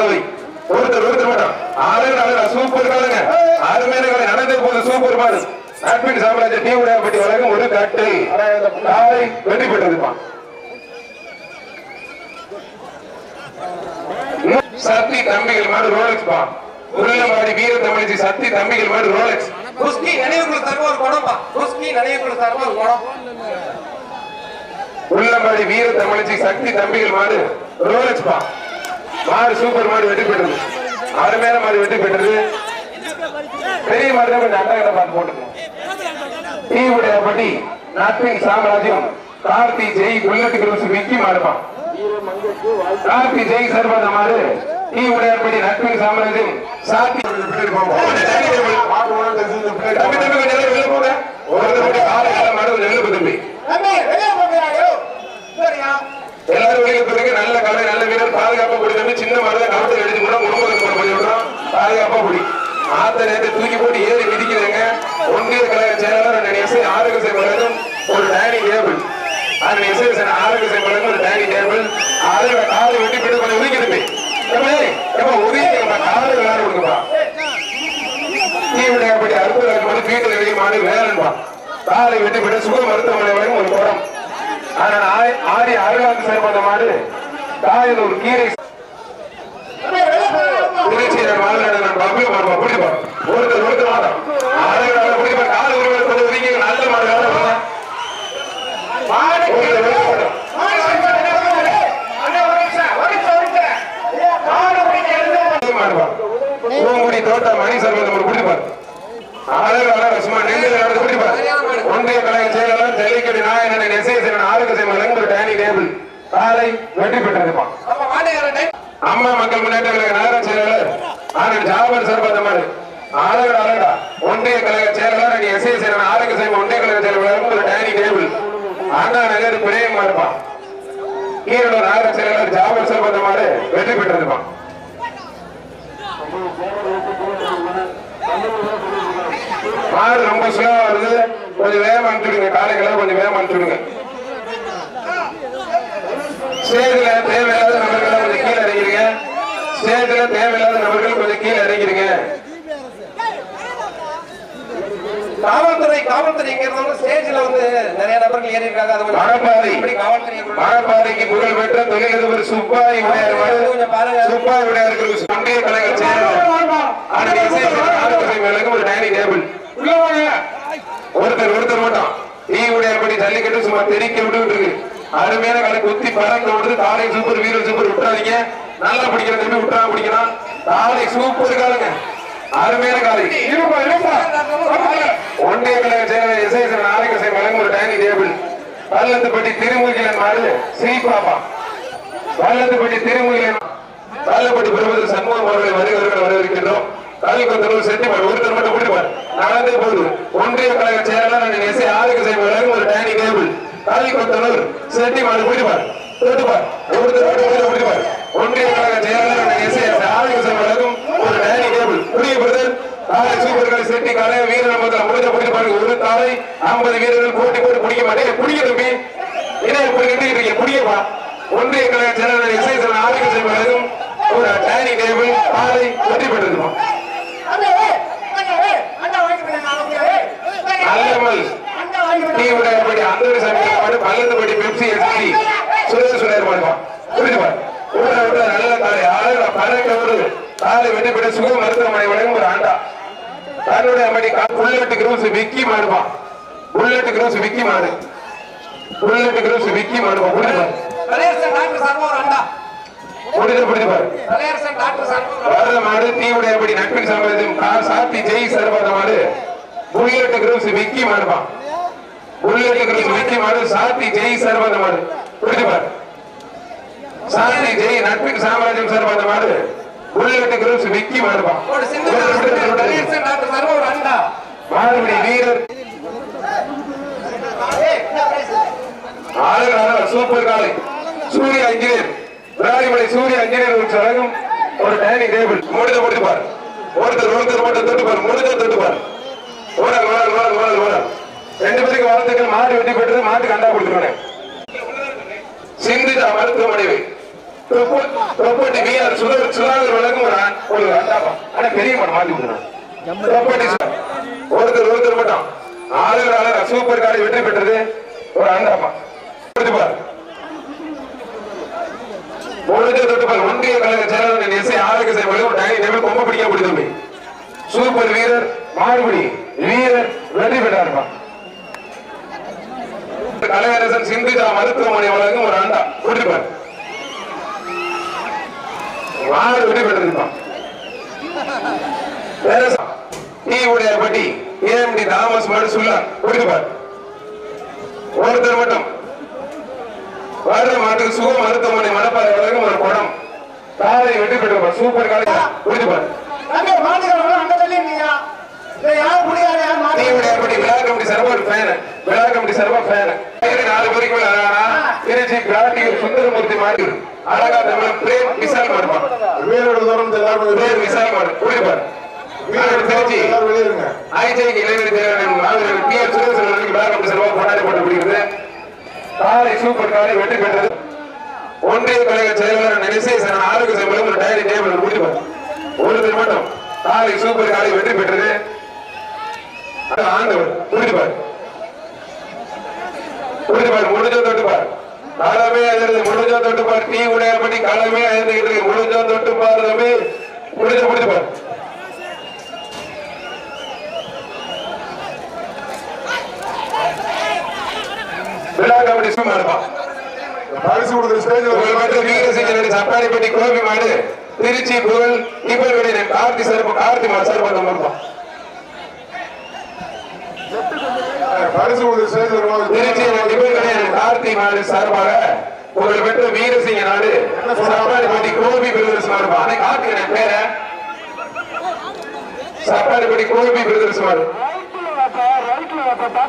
புடவை ஒருத்தர் ஒருத்தர் மட்டும் ஆளுங்க அழகா சூப்பர் காலுங்க அருமையான காலை நடந்தே போகுது சூப்பர் மாடு அட்மின் சாம்ராஜ்ய டீ உடையாப்பட்டி வழங்கும் ஒரு கட்டு காலை வெற்றி பெற்றதுப்பா சக்தி தம்பிகள் மாடு ரோலெக்ஸ் பா உள்ளமாடி வீர தமிழிசை சக்தி தம்பிகள் மாடு ரோலெக்ஸ். குஸ்கி நினைவுக்குள்ள தருவ ஒரு குணம்பா குஸ்கி நினைவுக்குள்ள தருவ ஒரு குணம் உள்ளமாடி வீர தமிழிசை சக்தி தம்பிகள் மாடு ரோலெக்ஸ் பா மாடு சூப்பர் மாடு வெற்றி பெற்றது. அருமையான மாடு வெற்றி பெற்றது. பெரிய மாடு கொஞ்சம் அட்டகத்தை பார்த்து போட்டுக்கணும் டீ உடையப்பட்டி நாட்டின் சாம்ராஜ்யம் Karthi Jai bullet cruise Vicky மாடுப்பா கார்த்தி ஜெய் சர்வத மாடு டீ உடையப்பட்டி நட்பின் சாம்ராஜ்யம் சாத்தி. தம்பி தம்பி காலை மாடு போ தம்பி தம்பி வெளியே போகிறாயோ சரியா எல்லாரும் வெளியே போறீங்க நல்ல கலை நல்ல வீரர் பாதுகாப்பா பிடி தம்பி சின்ன மாதிரி தான் கவத்தை எடுத்து கூட முழுவதும் போட போய் விடுறோம் பாதுகாப்பா பிடி ஆத்த நேரத்தை தூக்கி போட்டு ஏறி மிதிக்கிறேங்க ஒன்றிய கழக செயலாளர் ரெண்டு எஸ்ஐ ஆரோக்கிய சேவலகம் ஒரு டைனிங் டேபிள் அந்த விசேஷன் ஆரோக்கிய சேவலகம் ஒரு டைனிங் டேபிள் அதை காலை வெட்டி போட்டு கொஞ்சம் ஒதுக்கி தம்பி எப்ப ஒதுக்கி காலை விளையாட கொடுங்கப்பா. தீவிடையாப்படி அற்புத மனு வீட்டு வெளியே மாடு வேலன்பா காலை வெட்டி போட்டு சுக மருத்துவமனை வரைக்கும் ஒரு குடம். ஆனால் ஆடி அருளாந்து மாடு தாயின் ஒரு கீரை. திருச்சியில் ஒருத்தர் ஒருத்தர் மாதம் ஆளுநர் பிடிப்பா கால் உருவல் கொஞ்சம் ஒதுக்கி நல்ல மாடு வேலை வாங்க. ஒருத்தர் ஒருத்தர் மாதம். மாடுவா பூங்குடி தோட்டம் மணி சர்வதம் ஒரு பிடிப்பார் ஆளுநர் சும்மா நெல்லு நடந்து பிடிப்பார் ஒன்றிய கழக செயலாளர் ஜல்லிக்கட்டு நாயகன் ஆரோக்கிய சேவலன் ஒரு டைனி டேபிள் காலை வெற்றி பெற்றிருப்பான் அம்மா மக்கள் முன்னேற்ற கழக நகர செயலாளர் ஆனால் ஜாபர் மாதிரி ஆளுநர் அழகா ஒன்றிய கழக செயலாளர் அணி எஸ்ஐ ஆரோக்கிய ஒன்றிய கழக செயலாளர் ஒரு டைனி டேபிள். அண்ணா நகர் பிரேமா இருப்பான் ஈரோடு நகர செயலாளர் ஜாபர் சர்பதமாடு வெற்றி பெற்றிருப்பான் மாடு ரொம்ப ஸ்லோவா வருது. கொஞ்சம் வேகம் அனுப்பிச்சுடுங்க. காலைக்கெல்லாம் கொஞ்சம் வேகம் அனுப்பிச்சுடுங்க. ஸ்டேஜ்ல தேவையில்லாத நபர்கள் கொஞ்சம் கீழே இறங்கிருங்க ஸ்டேஜ்ல தேவையில்லாத நபர்கள் கொஞ்சம் கீழே இறங்கிருங்க காவல்துறை காவல்துறை ஸ்டேஜ்ல வந்து நிறைய நபர்கள் ஏறி இருக்காங்க காவல்துறை மணப்பாறைக்கு புகழ் பெற்ற தொழிலதிபர் சுப்பாய். சுப்பாய் உடையார் இருக்கிற ஒன்றிய கழக செயலாளர் ஒரு டைனிங் டேபிள் ஒருத்தர் ஒருத்தர் மட்டும். நீ உடைய படி ஜல்லிக்கட்டு சும்மா தெறிக்க விட்டு இருக்கு. அருமையான கலை குத்தி பறந்து விடுறது காலை சூப்பர் வீரர் சூப்பர் விட்டுறாதீங்க. நல்லா பிடிக்கிற தம்பி விட்டுறா பிடிக்கலாம் காலை சூப்பர் காலுங்க. அருமையான காலை. இருப்பா இருப்பா. ஒன்றிய கழக செயலாளர் இசை சேவை ஆரோக்கிய சேவை வழங்கும் ஒரு டைனிங் டேபிள். பள்ளத்துப்பட்டி திருமுகிலன் மாடு ஸ்ரீபாபா பள்ளத்துப்பட்டி திருமுகிலன் பள்ளப்பட்டி பெறுவது சண்முகம் அவர்களை வருகிறவர்கள் வரவேற்கின்றோம் கல்கொத்தரவு ஒருத்தர் மட்டும் பிடிப்பார் நடந்தே போகுது. ஒன்றிய கழக செயலாளர் எஸ் சேவை ஒரு டைனி டேபிள் கல்கொத்தரவு செட்டிமார் ஒருத்தர் மட்டும் ஒன்றிய கழக செயலாளர் எஸ் ஒரு டேபிள் பிரதர் காலை செட்டி காலை வீரர் முதல்ல முடிஞ்ச பிடிச்சு பாருங்க ஒரு தாலை ஐம்பது வீரர்கள் போட்டி போட்டு பிடிக்க மாட்டேன். பிடிக்க தம்பி. என்ன இப்படி கட்டிக்கிட்டு பிடிக்கப்பா ஒன்றிய கழக செயலாளர் இசை சேவன் ஆரோக்கிய சேவை ஒரு டைனிங் டேபிள் காலை வெற்றி பெற்றிருக்கோம். நல்லமல் டீ உடையபடி அந்த சமையல் பல்லத்துப்படி பெப்சி எஸ்பி சுரேஷ் சுரேர் பண்ணுவான் புரியுதுப்பா விட விட நல்ல காலை ஆளுங்க பறக்க வருது வெற்றி பெற்ற சுக மருத்துவமனை வழங்கும் ஒரு ஆண்டா. தன்னுடைய அம்மடி புல்லட் கிரூஸ் விக்கி மாடுவான். புல்லட் கிரூஸ் விக்கி மாடு. புல்லட் கிரூஸ் விக்கி மாடுவான். தலையரசன் டாக்டர் சர்வோர் வரத மாடு தீவுடையபடி நட்பின் சம்பந்தம் கார் சாத்தி ஜெய் சர்வத மாடு. மாடு சாத்தி ஜெய் சர்வத மாடு. புரியுது பாரு? சாத்தி ஜெய் நட்பின் சாம்ராஜ்யம் சர்வத மாடு. புல்லட் கிரூஸ் விக்கி மாடுவான் ஒரு சிந்து தலையரசன் டாக்டர் சர்வோர் அண்டா மாடுபடி வீரர். சூப்பர் காலை சூரிய இன்ஜினியர் விராலிமலை சூரிய இன்ஜினியர் ஒரு சடங்கும் ஒரு டைனிங் டேபிள். முடிஞ்ச முடிச்சு பாரு. ஒருத்தர் ஒருத்தர் மட்டும் தொட்டு பாரு. முடிஞ்ச தொட்டு பாரு. ஓடல் ஓடல் ஓடல் ஓடல் ஓடல். ரெண்டு பேருக்கு வாழ்த்துக்கள். மாடு வெட்டி பெற்றது மாட்டுக்கு அண்டா கொடுத்துருவேன். சிந்திதா மருத்துவமனை தொப்பட்டி விஆர் சுதர் சுதாகர் ஒரு அண்டாப்பா ஆனா பெரிய மாடு மாத்தி விட்டுறேன் ஒருத்தர் ஒருத்தர் மட்டும். ஆளுநர் ஆளுநர் சூப்பர் காரை வெற்றி பெற்றது ஒரு அண்டாப்பா கொடுத்து பாரு. ஒன்றிய கழக செயலாளர் எஸ் ஆளுக்கு செய்ய ஒரு கொம்ப பிடிக்க முடியுது சூப்பர் வீரர் மாறுபடி வீரர் வெற்றி பெற்றாருப்பா கலையரசன் சிந்துஜா மருத்துவமனை வழங்கும் ஒரு அண்டா. கொடுப்பார் மாடு வெற்றி பெற்றிருப்பான் டீ. உடையார்பட்டி ஏஎம்டி தாமஸ் மாடு சொல்லா கொடுப்பார் ஒருத்தர் மட்டும். வர்ற மாட்டுக்கு சுக மருத்துவமனை மணப்பாறை வழங்கும் ஒரு குடம். காலை வெற்றி பெற்றிருப்பார் சூப்பர் காலை. கொடுப்பார் சுந்தரமூர்த்தி மாடு அழகா தமிழ் பிரேம் விசால் மாடுப்பான் வீரோட தூரம் எல்லாரும் பிரேம் விசால் மாடு கொடுப்பார் வீரர் திருச்சி ஐஜேக்கு இளைஞர் தேவையான டி ஆர் விழா கமிட்டி சார்பா கொண்டாடி போட்டப்படுகிறது காலை சூப்பர் காலை வெற்றி பெற்றது. ஒன்றிய கழக செயலாளர் நிசேசன் ஆரோக்கிய சம்பளம் ஒரு டைரி டேபிள் கொடுப்பார் ஒருத்தர் மட்டும் காலை சூப்பர் காலை வெற்றி பெற்றது. ஆண்டவர் புரிஞ்சுப்பார் புரிஞ்சுப்பார் முடிஞ்ச தொட்டுப்பார் காலமே எழுது முடிஞ்ச தொட்டுப்பார் டீ உடையாபடி காலமே எழுதுகிட்டு முடிஞ்ச தொட்டுப்பார் தம்பி முடிஞ்ச முடிச்சுப்பார் விழா கபடி சும்மா இருப்பான் பரிசு கொடுக்குற ஸ்டேஜ் புகழ் பெற்ற வீரசிங்கனுடைய சப்பாரிப்பட்டி கோபி மாடு திருச்சி புகழ் இப்பல்வெளி கார்த்தி சிறப்பு கார்த்தி இருப்பான் பரிசு கொடுக்குற ஸ்டேஜ் திருச்சி நிபுணர்களே கார்த்தி நாடு சார்பாக உங்கள் பெற்ற வீரசிங்க நாடு சப்பாரிப்பட்டி கோபி பிரதர்ஸ் மாடு அதை கார்த்திகை பேர? சப்பாரிப்பட்டி கோபி பிரதர்ஸ் மாடு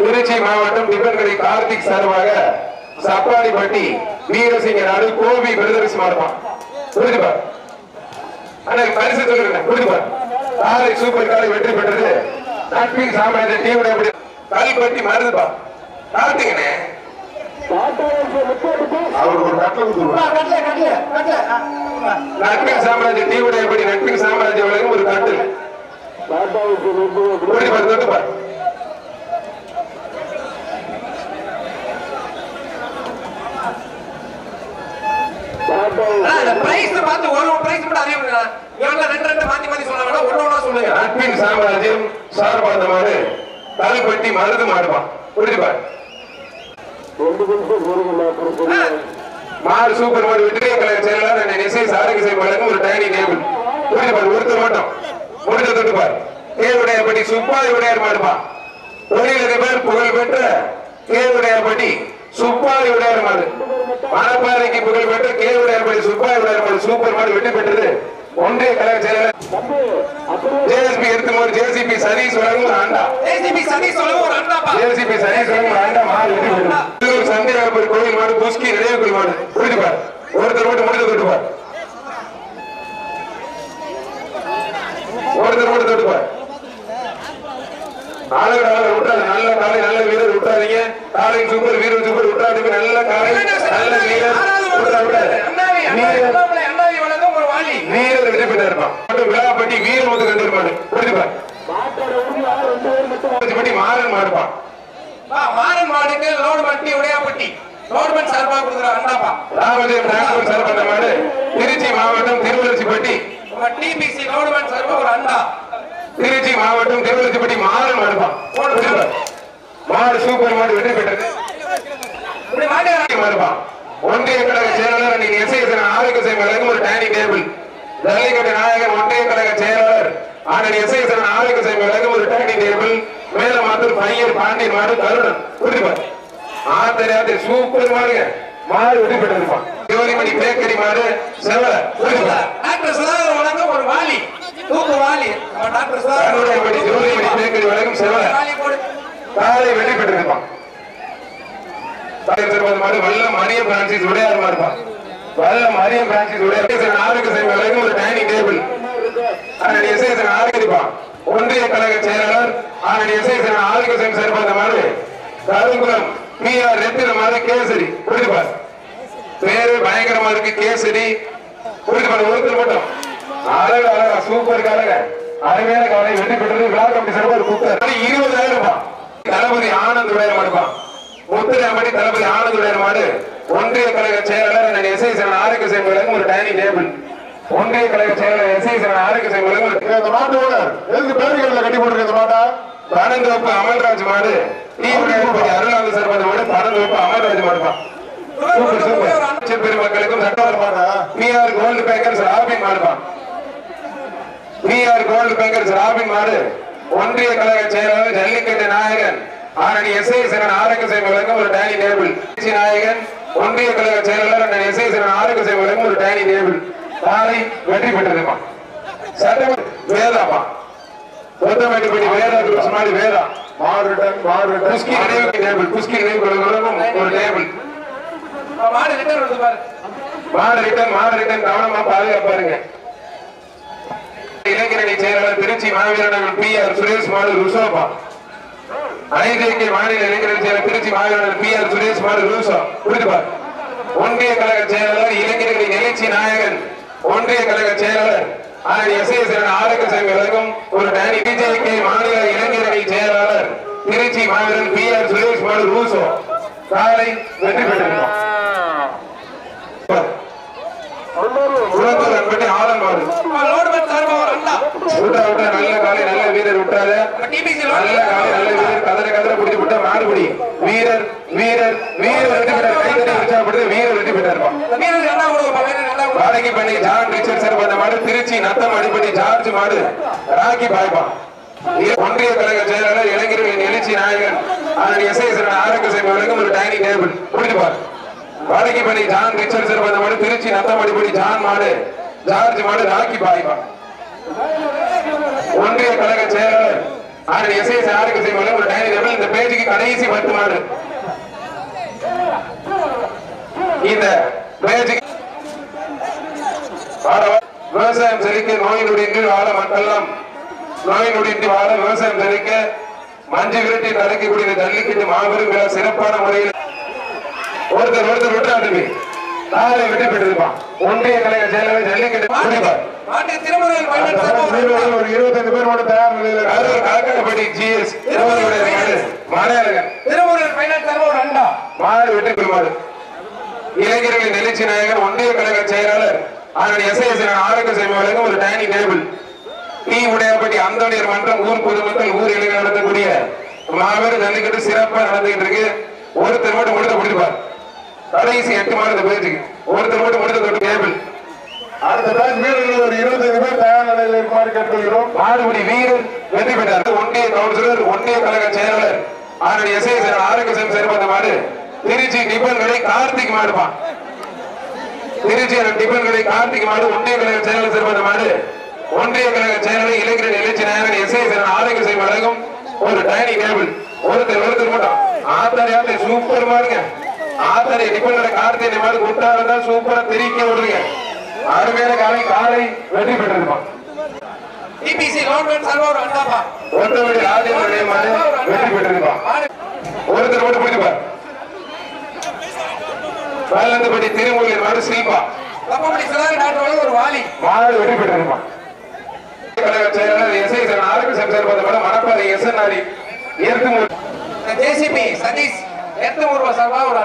திருச்சி மாவட்டம் திபன்கரை கார்த்திக் சார்பாக சப்பாடிப்பட்டி வீரசிங்க நாடு கோபி பிரதர்ஸ் மாடுப்பான் புரிஞ்சுப்பா ஆனா பரிசு சொல்லுங்க புரிஞ்சுப்பா காலை சூப்பர் காலை வெற்றி பெற்றது. நட்பின் சாமானிய டீம் எப்படி அப்படி கல்பட்டி மருதுப்பா ஆ. நட்பின் சாம்ராஜ்ய டீமுடைய அப்படி நட்பின் சாம்ராஜ்ய உலகம் ஒரு கட்டில் இந்த price பார்த்து ஒரு price மட்டும் அறிவிங்க. இவங்க ரெண்டு ரெண்டு மாத்தி மாத்தி சொன்னா வேணா, ஒண்ணு ஒண்ணா சொல்லுங்க. நட்பின் சாம்ராஜ்யம் சார்பாந்த மாடு கல்பட்டி மருது மாடுப்பான் புரிஞ்சுப்பா ஆ, மாடு சூப்பர் மாடு விட்டுடைய கலைஞர் செயலாளர் என்னை நிசை சாரகி வழங்கும் ஒரு டைனிங் டேபிள். புரிஞ்சுப்பார் ஒருத்தர் மட்டும். முடிஞ்ச தொட்டுப்பார் கேவுடையப்பட்டி சுப்பாய் உடையார் மாடுப்பா தொழிலதிபர் புகழ் பெற்ற கேவுடையப்பட்டி சுப்பாய் உடையார் மாடு. மணப்பாறைக்கு புகழ் பெற்ற கேவுடையப்பட்டி சுப்பாய் உடையார் மாடு சூப்பர் மாடு வெற்றி பெற்றது. ஒன்றிய கலைஞர் செயலாளர் ஜேஎஸ்பி எடுத்து போது ஜேசிபி வழங்கும் ஒரு ஆண்டா. சதீஷ் சொல்லுங்க, ஒரு அண்டாப்பா. ஜேசிபி வழங்கும் ஒரு ஆண்டா பெற்றது திருவள்ளூர் சந்தியாபுரி கோயில் மாடு புஸ்கி நினைவு கோயில் மாடு. புரிஞ்சுப்பார் ஒருத்தர் மட்டும் முடிஞ்ச தொட்டுப்பார் ஒருத்தர் மட்டும் தொட்டுப்பார் ஆளுநர் ஆளுநர் விட்டாரு. நல்ல காலை நல்ல வீரர் விட்டாதீங்க. காலை சூப்பர் வீரர் சூப்பர் விட்டாதீங்க. நல்ல காலை நல்ல வீரர் விட்டா விட்டாரு. அண்ணாவி, வீரர் அண்ணாமலை, அண்ணாவி வழங்கும் ஒரு வாளி. வீரர் வெற்றி பெற்றிருப்பான் மட்டும் விழாப்பட்டி ரெண்டு மாடு புரிஞ்சுப்பார் பட்டி மாறன் மாடுப்பான் மாறன் மாடுக்கு லோடுமட்டி உடையாப்பட்டி லோடுமன் சார்பா கொடுக்குற டிரான்ஸ்போர்ட் சார்பட்ட மாடு. திருச்சி மாவட்டம் திருவள்ளச்சிப்பட்டி டிபிசி லோடுமன் சார்பா ஒரு அண்டா திருச்சி மாவட்டம் திருவள்ளச்சிப்பட்டி மாறன் புரிஞ்சுப்பார் மாடு சூப்பர் மாடு வெற்றி பெற்றது. மாடுப்பான் ஒன்றிய கழக செயலாளர் அன்னைக்கு எஸ்ஐஎஸ் ஆரோக்கிய சேவை வழங்கும் ஒரு டைனிங் டேபிள். ஜல்லிக்கட்டு நாயகர் ஒன்றிய கழக செயலாளர் அன்னைக்கு எஸ்ஐஎஸ் ஆரோக்கிய சேவை வழங்கும் ஒரு டைனிங் டேபிள். மேல மாத்தூர் பையர் பாண்டியன் மாடு கருடன். புரிஞ்சுப்பார் ஆத்தரியாத்தி சூப்பர் மாடுங்க. மாடு வெற்றி பெற்றிருப்பான். ஜோதிமணி பேக்கரி மாடு செவல. புரிஞ்சுப்பார் டாக்டர் சுதாகர் வழங்கும் ஒரு வாளி தூக்கு வாளி நம்ம டாக்டர் சுதாகர் ஜோதிமணி பேக்கரி வழங்கும் செவல. காலை வெற்றி பெற்றிருப்பான். தாய் மாடு வல்ல Mariam Francis Udaiyar Mariam Francis Udaiyar. ஆரோக்கிய சேவை ஒரு டைனிங் டேபிள் அதனுடைய எஸ்ஐசன் ஆரோக்கியப்பா ஒன்றிய கழக செயலாளர் அதனுடைய எஸ்ஐசன் ஆரோக்கிய சேவை செயல்படுத்த மாடு கருங்குளம் பி ஆர் ரெத்தின மாடு கேசரி. புரிஞ்சுப்பார் பேரு? பயங்கரமா இருக்கு. கேசரி. புரிஞ்சுப்பார் ஒருத்தர் மட்டும். அழகு அழகா சூப்பர் கழக. அருமையான கவலை வெற்றி பெற்றது. விழா கமிட்டி சார்பாக ஒரு இருபதாயிரம் ரூபாய். தளபதி ஆனந்த் உடைய மாடுப்பான் முத்துராமணி தளபதி ஆனந்த் மாடு ஒன்றிய கழக செயலாளர் எஸ்ஐ சரண் ஆரோக்கிய சேவைகளுக்கு ஒரு டைனிங் டேபிள். ஒன்றிய கழக செயலாளர் எஸ்ஐ சரண் ஆரோக்கிய இந்த ஓனர் எதுக்கு பேருக்கல்ல கட்டி போட்டுருக்க இந்த மாட்டா? பனந்தோப்பு அமல்ராஜ் மாடு. அருளாங்க சார் மாடு பனந்தோப்பு அமல்ராஜ் மாடுப்பான் சூப்பர் சூப்பர். அமைச்சர் பெருமக்களுக்கும் சட்டமன்ற பிஆர் கோல்டு பேக்கர்ஸ் ராபின் மாடுப்பான் பிஆர் கோல்டு பேக்கர்ஸ் ராபின் மாடு. ஒன்றிய கழக செயலாளர் ஜல்லிக்கட்டு நாயகன். ஆரணி எஸ்ஐ சரண் ஆரோக்கிய சேவைகளுக்கும் ஒரு டைனிங் டேபிள் நாயகன் ஒன்றிய கழக செயலாளர் அண்ணன் எஸ்ஐ சரண் ஆரோக்கிய சேவைகளுக்கும் ஒரு டைனிங் டேபிள் காலை வெற்றி சட்டமன்ற வேதாப்பா கொத்தமேட்டுப்பட்டி வேதா மாதிரி வேதா. நினைவுக்கு டேபிள் குஸ்கி நினைவுகளுக்கும் ஒரு டேபிள் மாடு ரிட்டர்ன் பாரு மாடு ரிட்டன் மாடு ரிட்டன் கவனமா பாதுகாப்பா இருங்க இளைஞரணி செயலாளர் திருச்சி மாவீரர்கள் பி ஆர் சுரேஷ் மாடு ருசோபா ஐஜேகே மாநில இளைஞரணி செயலர் திருச்சி மாவீரர்கள் பி ஆர் சுரேஷ் மாடு ருசோ புரிதுபார் ஒன்றிய கழக செயலாளர் இளைஞர்களின் எழுச்சி நாயகன். ஒன்றிய கழக செயலாளர் ஆனால் எஸ் எஸ் ஆரோக்கிய சங்கங்களுக்கும் ஒரு டேனி பிஜேகே மாநில இளைஞரணி செயலாளர் திருச்சி மாவீரன் பி ஆர் சுரேஷ் மாடு ரூசோ காலை வெற்றி பெற்றிருக்கோம் விட்டா விட்டா நல்ல காலை நல்ல வீரர் விட்டாத டிபிசி நல்ல காலை நல்ல வீரர் கதற கதற பிடிச்சு விட்டா மாடுபிடி. வீரர் வீரர் வீரர் வெற்றி பெற்றார். கைத்தறி உற்சாகப்படுது வீரர் வெற்றி பெற்றார்ப்பா வீரர் என்ன கொடுக்கும் வீரர் என்ன கொடுக்கும் வாடகை பண்ணி ஜான் ரிச்சர்ட் மாடு திருச்சி நத்தம் அடிப்பட்டி ஜார்ஜ் மாடு ராக்கி பாய்ப்பா ஒன்றிய கழக செயலாளர் இளைஞர்களின் எழுச்சி நாயகன் அதன் எஸ்ஐ ஆரோக்கிய சேவைகளுக்கும் ஒரு டைனிங் டேபிள். முடிப்பார் வாடகை பண்ணி ஜான் ரிச்சர்ட் மாடு திருச்சி நத்தம் அடிப்பட்டி ஜான் மாடு. ஜார்ஜ் மாடு ராக்கி பாய்வான் ஒன்றிய கழக செயலாளர் அதன் எஸ்ஐ ஆரோக்கிய செய்வாங்க ஒரு டைனிங் டேபிள் இந்த பேஜுக்கு கடைசி பத்து மாடு. இந்த பேஜுக்கு விவசாயம் செழிக்க நோய் நொடியின்றி வாழ மக்கள்லாம் நோய் நொடியின்றி வாழ விவசாயம் செழிக்க மஞ்சு விரட்டி நடக்கக்கூடிய ஜல்லிக்கட்டு மாபெரும் சிறப்பான முறையில் ஒருத்தர் ஒருத்தர் விட்டாட்டுமே நாளை வெற்றி பெற்றிருப்பான் ஒன்றிய கழக செயலாளர் ஜல்லிக்கட்டு ஒரு இருபத்தஞ்சு பேர் மட்டும் தயார் நிலையில காக்காப்பட்டி ஜிஎஸ் மாடு வெற்றி பெறுமாறு. இளைஞர்களின் எழுச்சி நாயகர் ஒன்றிய கழக செயலாளர் அதனுடைய எஸ்ஐஎஸ் ஆரோக்கிய சேவைகளுக்கு ஒரு டைனிங் டேபிள். டீ உடையப்பட்டி அந்தோனியர் மன்றம் ஊர் பொதுமக்கள் ஊர் இளைஞர் நடத்தக்கூடிய மாபெரும் ஜல்லிக்கட்டு சிறப்பா நடந்துகிட்டு இருக்கு. ஒருத்தர் மட்டும் முடிப்பார் கடைசி எட்டு மாடு இந்த ஒருத்தர் மட்டும் ஒருத்தர் தொட்டு டேபிள் வீரர்கள் ஒரு பேர் தயார் இருக்குமாறு கேட்டுக்கொள்கிறோம். வீரர் வெற்றி பெற்றார். ஒன்றிய கவுன்சிலர் ஒன்றிய கழக செயலாளர் அதனுடைய சேர்ந்த மாடு திருச்சி டிபன் கார்த்திக் மாடுப்பான். திருச்சி டிபன் கடை கார்த்திக் மாடு ஒன்றிய கழக செயலாளர் சேர்ந்த மாடு ஒன்றிய கழக செயலாளர் இளைஞர் எழுச்சி நாயகர் எஸ்ஐஎஸ் ஆரோக்கிய சேவை வழங்கும் ஒரு டைனிங் டேபிள் ஒருத்தர் ஒருத்தர் மட்டும். ஆத்தாரி சூப்பர் மாடுங்க. ஆத்தாரி கடை கார்த்திகை மாடு குட்டா இருந்தா சூப்பரா திரிக்க விடுங்க அருமையான காலை காலை வெற்றி பெற்றிருப்பான் டிபிசி மேட் சார்பா ஒரு அண்ணாப்பா ஒருத்தவடி ராஜேந்திரனுடைய மாடு வெற்றி பெற்றிருப்பான் மாடு ஒருத்தர் மட்டும் பிடிப்பார் வல்லந்தபடி திருமூலியர் மாடு சில்பா தப்பபடி சிலாரி நாட்டு ஒரு வாலி. மாடு வெற்றி பெற்றிருப்பான் கழக செயலாளர் எஸ்ஐ ஆரோக்கிய சம்சார் பார்த்த மாடு மணப்பாறை எஸ் என் ஆரி ஏற்கும் ஜேசிபி சதீஷ். எத்தூர்வா சார்பா ஒரு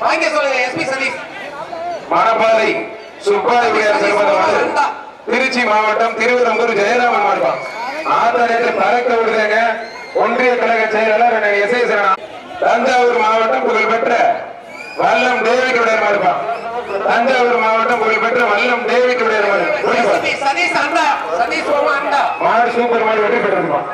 வாங்க சொல்லுங்க எஸ்பி சதீஷ். மணப்பாறை சுப்பாதிபதியார் சேர்ந்த மாடு திருச்சி மாவட்டம் திருவிதம்பூர் ஜெயராமன் மாடுப்பான் ஆதாரத்தில் பறக்க விடுறாங்க ஒன்றிய கழக செயலாளர் எஸ்ஐ தஞ்சாவூர் மாவட்டம் புகழ்பெற்ற வல்லம் டேவிட் உடையர் மாடுப்பான் தஞ்சாவூர் மாவட்டம் புகழ்பெற்ற வல்லம் டேவிட் உடையர் மாடு சதீஷ் அண்ணா சதீஷ் மாடு சூப்பர் மாடு வெற்றி பெற்றிருப்பான்.